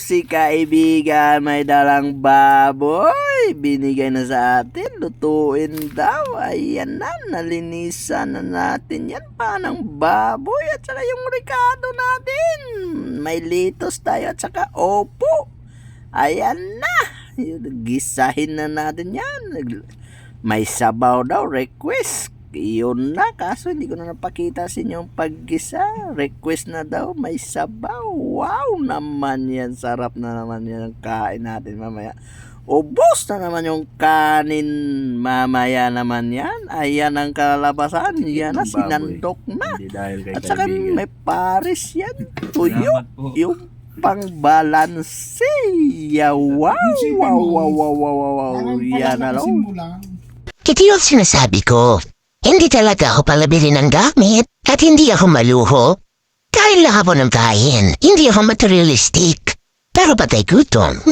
si kaibigan may dalang baboy. Binigay na sa atin, lutuin daw. Ayan na, nalinisan na natin yan pa ng baboy at saka yung ricado natin. May litos tayo at saka opo. Ayan na, gisahin na natin yan. May sabaw daw, request. Yun na, kaso hindi ko na napakita sa inyo yung paggisa. Request na daw, may sabaw. Wow naman yan. Sarap na naman yan ang kain natin mamaya. Ubos na naman yung kanin mamaya naman yan. Ayan ang kalabasan. Yan na, sinandok na. Hindi dahil kay At saka may paris yan. Tuyo. Yung pangbalanse. Yeah, wow, wow, wow, wow, wow, wow, wow. Yan na lang. Ito yung sinasabi ko. Hindi talaga ako palabili ng gamit at hindi ako maluho. Kain lang ako ng kain. Hindi ako materialistic. Pero patay gutom.